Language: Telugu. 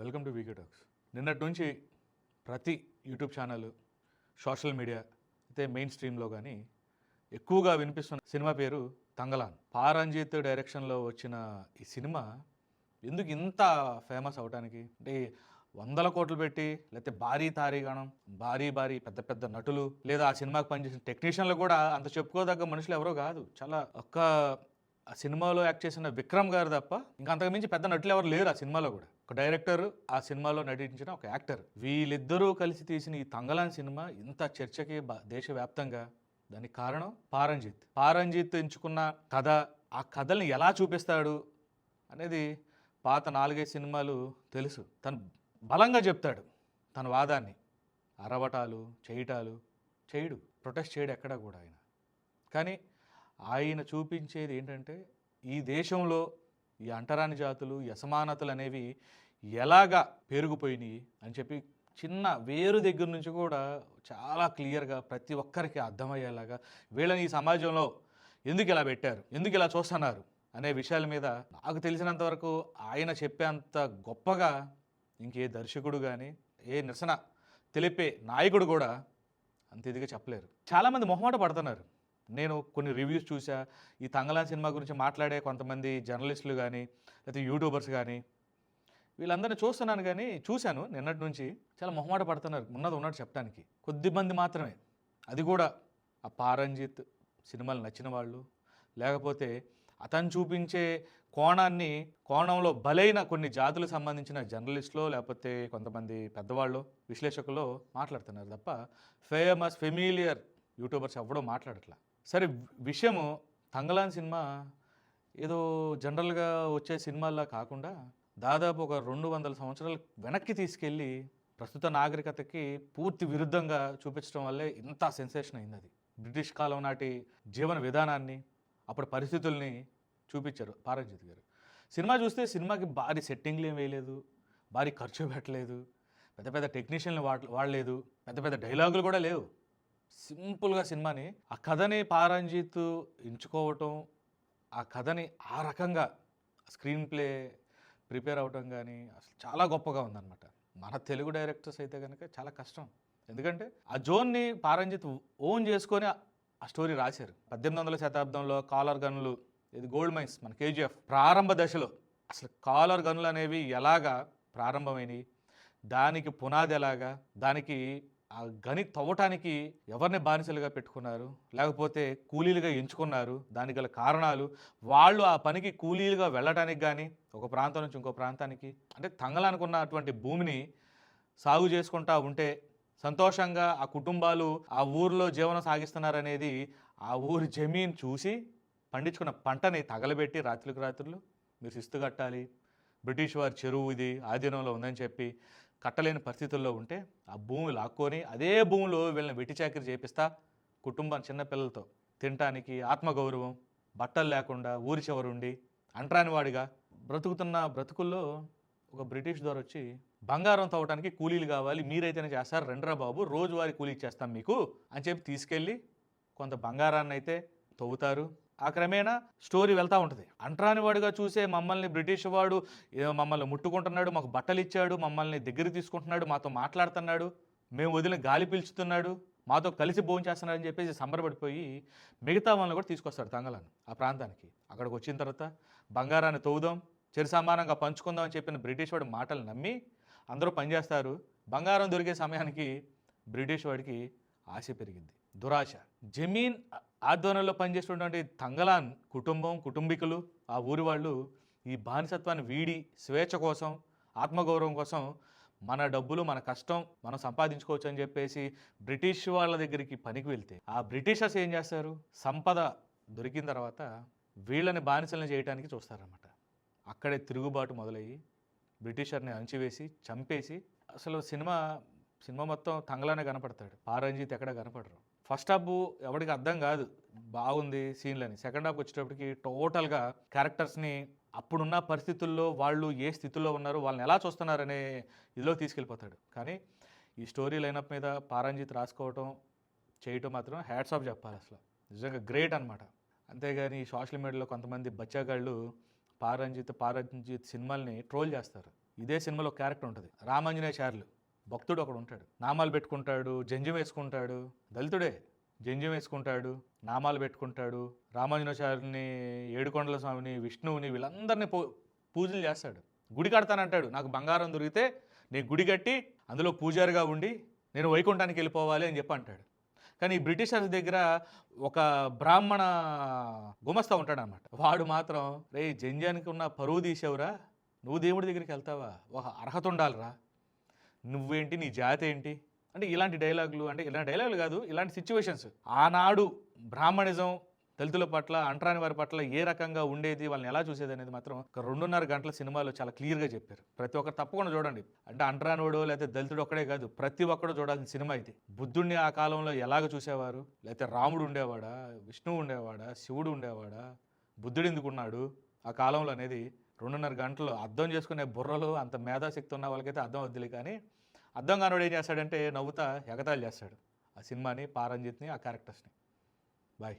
Welcome to VK talks. నిన్నటి నుంచి ప్రతి యూట్యూబ్ ఛానల్ సోషల్ మీడియా అయితే మెయిన్ స్ట్రీమ్లో కానీ ఎక్కువగా వినిపిస్తున్న సినిమా పేరు తంగలాన్. పారంజిత్ డైరెక్షన్లో వచ్చిన ఈ సినిమా ఎందుకు ఇంత ఫేమస్ అవడానికి అంటే వందల కోట్లు పెట్టి లేకపోతే భారీ తారీగణం భారీ భారీ పెద్ద పెద్ద నటులు లేదా ఆ సినిమాకి పనిచేసిన టెక్నీషియన్లు కూడా అంత చెప్పుకోదగ్గ మనుషులు ఎవరో కాదు. చాలా ఒక్క ఆ సినిమాలో యాక్ట్ చేసిన విక్రమ్ గారు తప్ప ఇంకా అంతకుమించి పెద్ద నటులు ఎవరు లేరు ఆ సినిమాలో కూడా. ఒక డైరెక్టర్ ఆ సినిమాలో నటించిన ఒక యాక్టర్. వీళ్ళిద్దరూ కలిసి తీసిన ఈ తంగలాన్ సినిమా ఇంత చర్చకి దేశవ్యాప్తంగా దానికి కారణం పారంజిత్. పారంజిత్ ఎంచుకున్న కథ ఆ కథల్ని ఎలా చూపిస్తాడు అనేది పాత నాలుగైదు సినిమాలు తెలుసు. తను బలంగా చెప్తాడు తన వాదాన్ని. అరవటాలు చేయటాలు చేయడు ప్రొటెస్ట్ చేయడు ఎక్కడా కూడా ఆయన. కానీ ఆయన చూపించేది ఏంటంటే ఈ దేశంలో ఈ అంటరాని జాతులు ఈ అసమానతలు అనేవి ఎలాగా పెరిగిపోయినాయి అని చెప్పి చిన్న వేరు దగ్గర నుంచి కూడా చాలా క్లియర్గా ప్రతి ఒక్కరికి అర్థమయ్యేలాగా వీళ్ళని ఈ సమాజంలో ఎందుకు ఇలా పెట్టారు ఎందుకు ఇలా చూస్తున్నారు అనే విషయాల మీద నాకు తెలిసినంత వరకు ఆయన చెప్పేంత గొప్పగా ఇంకే దర్శకుడు కానీ ఏ నిరసన తెలిపే నాయకుడు కూడా అంత ఇదిగా చెప్పలేరు. చాలామంది మొహమాట పడుతున్నారు. నేను కొన్ని రివ్యూస్ చూసా. ఈ తంగలాన్ సినిమా గురించి మాట్లాడే కొంతమంది జర్నలిస్టులు కానీ లేకపోతే యూట్యూబర్స్ కానీ వీళ్ళందరినీ చూస్తున్నాను కానీ చూశాను నిన్నటి నుంచి. చాలా మొహమాట పడుతున్నారు. ఉన్నది ఉన్నట్టు చెప్పడానికి. కొద్ది మంది మాత్రమే. అది కూడా ఆ పారంజిత్ సినిమాలు నచ్చిన వాళ్ళు. లేకపోతే అతను చూపించే కోణాన్ని కోణంలో బలైన కొన్ని జాతులకు సంబంధించిన జర్నలిస్టులు లేకపోతే కొంతమంది పెద్దవాళ్ళు విశ్లేషకులు మాట్లాడుతున్నారు తప్ప ఫేమస్ ఫెమిలియర్ యూట్యూబర్స్ ఎవడో మాట్లాడట్లా. సరే విషయము తంగలాన్ సినిమా ఏదో జనరల్గా వచ్చే సినిమాల్లా కాకుండా దాదాపు ఒక రెండు వందల సంవత్సరాలు వెనక్కి తీసుకెళ్ళి ప్రస్తుత నాగరికతకి పూర్తి విరుద్ధంగా చూపించడం వల్లే ఇంత సెన్సేషన్ అయింది అది బ్రిటిష్ కాలం నాటి జీవన విధానాన్ని అప్పుడు పరిస్థితుల్ని చూపించారు పారంజిత్ గారు. సినిమా చూస్తే సినిమాకి భారీ సెట్టింగ్లు ఏం వేయలేదు భారీ ఖర్చు పెట్టలేదు పెద్ద పెద్ద టెక్నీషియన్లు వాడ వాడలేదు పెద్ద పెద్ద డైలాగులు కూడా లేవు. సింపుల్గా సినిమాని ఆ కథని పారంజిత్ ఎంచుకోవటం ఆ కథని ఆ రకంగా స్క్రీన్ ప్లే ప్రిపేర్ అవటం కానీ అసలు చాలా గొప్పగా ఉందన్నమాట. మన తెలుగు డైరెక్టర్స్ అయితే కనుక చాలా కష్టం. ఎందుకంటే ఆ జోన్ని పారంజిత్ ఓన్ చేసుకొని ఆ- ఆ స్టోరీ రాశారు. పద్దెనిమిది వందల శతాబ్దంలో కాలర్ గన్లు ఇది గోల్డ్ మైన్స్ మన కేజీఎఫ్ ప్రారంభ దశలో అసలు కాలర్ గన్లు అనేవి ఎలాగా ప్రారంభమైనవి దానికి పునాది ఎలాగా దానికి ఆ గని తవ్వటానికి ఎవరిని బానిసలుగా పెట్టుకున్నారు? లేకపోతే కూలీలుగా ఎంచుకున్నారు? దానికి గల కారణాలు? వాళ్ళు ఆ పనికి కూలీలుగా వెళ్ళటానికి కానీ ఒక ప్రాంతం నుంచి ఇంకో ప్రాంతానికి అంటే తంగలనుకున్నటువంటి భూమిని సాగు చేసుకుంటా ఉంటే సంతోషంగా ఆ కుటుంబాలు ఆ ఊరిలో జీవనం సాగిస్తున్నారనేది ఆ ఊరి జమీన్ చూసి పండించుకున్న పంటని తగలబెట్టి రాత్రికి రాత్రులు మీరు శిస్తు కట్టాలి. బ్రిటిష్ వారి చెరువు ఇది ఆధీనంలో ఉందని చెప్పి కట్టలేని పరిస్థితుల్లో ఉంటే ఆ భూమి లాక్కొని అదే భూమిలో వీళ్ళని వెట్టి చాకరీ చేపిస్తా కుటుంబం చిన్నపిల్లలతో తినటానికి ఆత్మగౌరవం బట్టలు లేకుండా ఊరి చివరుండి అంటరాని వాడిగా బ్రతుకుతున్న బ్రతుకుల్లో ఒక బ్రిటిష్ ద్వారా వచ్చి బంగారం తవ్వటానికి కూలీలు కావాలి మీరైతేనే చేస్తారు రెండరా బాబు రోజువారీ కూలీ ఇచ్చేస్తాం మీకు అని చెప్పి తీసుకెళ్ళి కొంత బంగారాన్ని అయితే తవ్వుతారు. ఆ క్రమేణా స్టోరీ వెళ్తూ ఉంటుంది. అంటరాని వాడుగా చూసే మమ్మల్ని బ్రిటిష్ వాడు ఏదో మమ్మల్ని ముట్టుకుంటున్నాడు మాకు బట్టలు ఇచ్చాడు మమ్మల్ని దగ్గర తీసుకుంటున్నాడు మాతో మాట్లాడుతున్నాడు మేము వదిలిన గాలి పీల్చుతున్నాడు మాతో కలిసి భోజనం చేస్తున్నాడని చెప్పేసి సంబరపడిపోయి మిగతా వాళ్ళని కూడా తీసుకొస్తాడు తంగలను ఆ ప్రాంతానికి. అక్కడికి వచ్చిన తర్వాత బంగారాన్ని తవ్వుదాం చెరు సమానంగా పంచుకుందాం అని చెప్పిన బ్రిటిష్ వాడి మాటలు నమ్మి అందరూ పనిచేస్తారు బంగారం దొరికే సమయానికి బ్రిటిష్ వాడికి ఆశ పెరిగింది. దురాశ. జమీన్ ఆధ్వర్యంలో పనిచేస్తున్నటువంటి తంగలాన్ కుటుంబం కుటుంబీకులు ఆ ఊరి వాళ్ళు ఈ బానిసత్వాన్ని వీడి స్వేచ్ఛ కోసం ఆత్మగౌరవం కోసం మన డబ్బులు మన కష్టం మనం సంపాదించుకోవచ్చు అని చెప్పేసి బ్రిటిష్ వాళ్ళ దగ్గరికి పనికి వెళ్తే ఆ బ్రిటిషర్స్ ఏం చేస్తారు? సంపద దొరికిన తర్వాత వీళ్ళని బానిసలను చేయడానికి చూస్తారనమాట అక్కడే తిరుగుబాటు మొదలయ్యి బ్రిటిషర్ని అణచివేసి చంపేసి అసలు సినిమా సినిమా మొత్తం తంగలానే కనపడతాడు. పారంజిత్ ఎక్కడ కనపడరు. ఫస్ట్ హాఫ్ ఎవరికి అర్థం కాదు. బాగుంది సీన్లని. సెకండ్ హాఫ్ వచ్చేటప్పటికి టోటల్గా క్యారెక్టర్స్ని అప్పుడున్న పరిస్థితుల్లో వాళ్ళు ఏ స్థితిలో ఉన్నారు వాళ్ళని ఎలా చూస్తున్నారనే ఇదిలో తీసుకెళ్ళిపోతాడు. కానీ ఈ స్టోరీ లైనప్ మీద పారంజిత్ రాసుకోవటం చేయటం మాత్రం హ్యాట్స్ ఆఫ్ చెప్పాలి అసలు. నిజంగా గ్రేట్ అనమాట అంతేగాని సోషల్ మీడియాలో కొంతమంది బచ్చాగాళ్ళు పారంజిత్ పారంజిత్ సినిమాల్ని ట్రోల్ చేస్తారు. ఇదే సినిమాలో క్యారెక్టర్ ఉంటుంది. రామాంజనేయ చార్లు. భక్తుడు ఒకడు ఉంటాడు. నామాలు పెట్టుకుంటాడు జంజం వేసుకుంటాడు. దళితుడే జంజం వేసుకుంటాడు నామాలు పెట్టుకుంటాడు. రామాంజనేయాచార్యుని ఏడుకొండల స్వామిని విష్ణువుని వీళ్ళందరినీ పూ పూజలు చేస్తాడు. గుడి కడతానంటాడు. నాకు బంగారం దొరికితే నేను గుడి కట్టి అందులో పూజారిగా ఉండి నేను వైకుంఠానికి వెళ్ళిపోవాలి అని చెప్పి అంటాడు. కానీ ఈ బ్రిటిషర్స్ దగ్గర ఒక బ్రాహ్మణ గుమస్తా ఉంటాడనమాట వాడు మాత్రం రే జంజానికి ఉన్న పరువు తీసావురా. నువ్వు దేవుడి దగ్గరికి వెళ్తావా? ఒక అర్హత ఉండాలిరా. నువ్వేంటి నీ జాతి ఏంటి? అంటే ఇలాంటి డైలాగులు అంటే ఇలాంటి డైలాగులు కాదు ఇలాంటి సిచ్యువేషన్స్ ఆనాడు బ్రాహ్మణిజం దళితుల పట్ల అంటరాని వారి పట్ల ఏ రకంగా ఉండేది వాళ్ళని ఎలా చూసేది అనేది మాత్రం ఒక రెండున్నర గంటల సినిమాలో చాలా క్లియర్గా చెప్పారు. ప్రతి ఒక్కరు తప్పకుండా చూడండి. అంటే అంటరానివాడు లేకపోతే దళితుడు ఒక్కడే కాదు ప్రతి ఒక్కడు చూడాల్సిన సినిమా ఇది. బుద్ధుడిని ఆ కాలంలో ఎలాగ చూసేవారు? లేకపోతే రాముడు ఉండేవాడా? విష్ణువు ఉండేవాడా? శివుడు ఉండేవాడా? బుద్ధుడు ఎందుకున్నాడు ఆ కాలంలో అనేది రెండున్నర గంటలు అర్థం చేసుకునే బుర్రలు అంత మేధాశక్తి ఉన్న వాళ్ళకైతే అర్థం వద్దులే కానీ అర్థం కానివాడు ఏం చేస్తాడంటే నవ్వుతా ఎగతాళి చేస్తాడు. ఆ సినిమాని పారంజిత్ని ఆ క్యారెక్టర్స్ని. బాయ్.